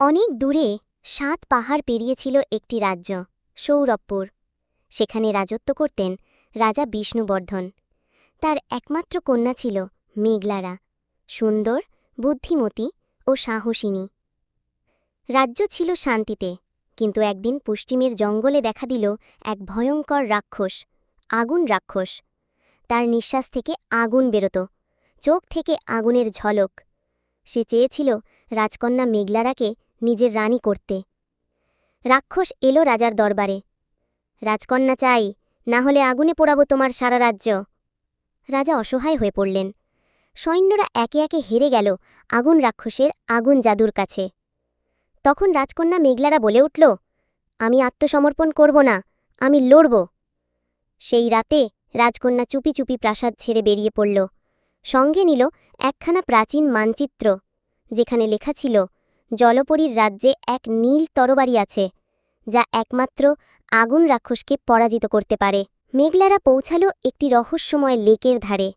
অনেক দূরে সাত পাহাড় পেরিয়েছিল একটি রাজ্য, সৌরভপুর। সেখানে রাজত্ব করতেন রাজা বিষ্ণুবর্ধন। তার একমাত্র কন্যা ছিল মেঘলারা, সুন্দর, বুদ্ধিমতী ও সাহসিনী। রাজ্য ছিল শান্তিতে, কিন্তু একদিন পশ্চিমের জঙ্গলে দেখা দিল এক ভয়ঙ্কর রাক্ষস, আগুন রাক্ষস। তার নিঃশ্বাস থেকে আগুন বেরোত, চোখ থেকে আগুনের ঝলক। সে চেয়েছিল রাজকন্যা মেঘলারাকে নিজের রানী করতে। রাক্ষস এলো রাজার দরবারে। রাজকন্যা চাই, না হলে আগুনে পোড়াবো তোমার সারা রাজ্য। রাজা অসহায় হয়ে পড়লেন। সৈন্যরা একে একে হেরে গেল আগুন রাক্ষসের আগুন জাদুর কাছে। তখন রাজকন্যা মেঘলারা বলে উঠল, আমি আত্মসমর্পণ করব না, আমি লড়ব। সেই রাতে রাজকন্যা চুপি চুপি প্রাসাদ ছেড়ে বেরিয়ে পড়ল। সঙ্গে নিল একখানা প্রাচীন মানচিত্র, যেখানে লেখা ছিল, জলপরীর রাজ্যে এক নীল তরবারি আছে, যা একমাত্র আগুন রাক্ষসকে পরাজিত করতে পারে। মেঘলারা পৌঁছাল একটি রহস্যময় লেকের ধারে।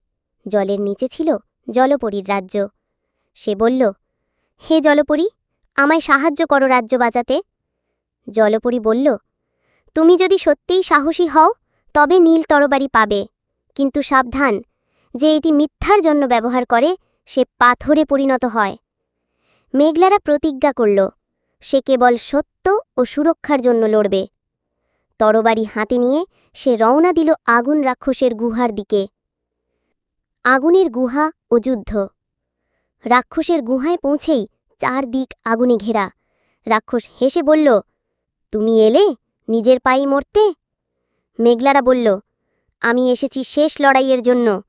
জলের নিচে ছিল জলপরীর রাজ্য। সে বলল, হে জলপরী, আমায় সাহায্য করো রাজ্য বাঁচাতে। জলপরী বলল, তুমি যদি সত্যিই সাহসী হও, তবে নীল তরবারি পাবে, কিন্তু সাবধান যে এটি মিথ্যার জন্য ব্যবহার করে, সে পাথরে পরিণত হয়। মেঘলারা প্রতিজ্ঞা করল, সে কেবল সত্য ও সুরক্ষার জন্য লড়বে। তরবারি হাতে নিয়ে সে রওনা দিল আগুন রাক্ষসের গুহার দিকে। আগুনের গুহা ও যুদ্ধ। রাক্ষসের গুহায় পৌঁছেই চারদিক আগুনে ঘেরা। রাক্ষস হেসে বলল, তুমি এলে? নিজের পায়ে মরতে? মেঘলারা বলল, আমি এসেছি শেষ লড়াইয়ের জন্য।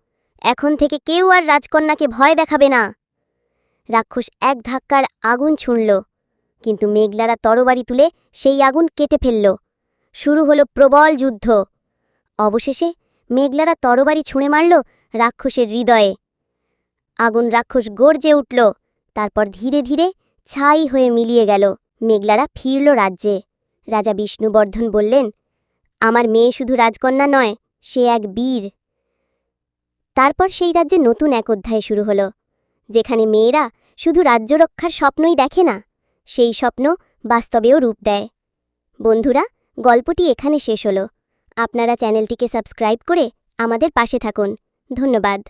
এখন থেকে কেউ আর রাজকন্যাকে ভয় দেখাবে না। রাক্ষস এক ধাক্কার আগুন ছুঁড়ল, কিন্তু মেঘলারা তরবারি তুলে সেই আগুন কেটে ফেলল। শুরু হলো প্রবল যুদ্ধ। অবশেষে মেঘলারা তরবারি ছুঁড়ে মারল রাক্ষসের হৃদয়ে। আগুন রাক্ষস গর্জে উঠল, তারপর ধীরে ধীরে ছাই হয়ে মিলিয়ে গেল। মেঘলারা ফিরল রাজ্যে। রাজা বিষ্ণুবর্ধন বললেন, আমার মেয়ে শুধু রাজকন্যা নয়, সে এক বীর। তারপর সেই রাজ্যে নতুন এক অধ্যায় শুরু হলো, যেখানে মেয়েরা শুধু রাজ্য রক্ষার স্বপ্নই দেখে না, সেই স্বপ্ন বাস্তবেও রূপ দেয়। বন্ধুরা, গল্পটি এখানে শেষ হলো। আপনারা চ্যানেলটিকে সাবস্ক্রাইব করে আমাদের পাশে থাকুন। ধন্যবাদ।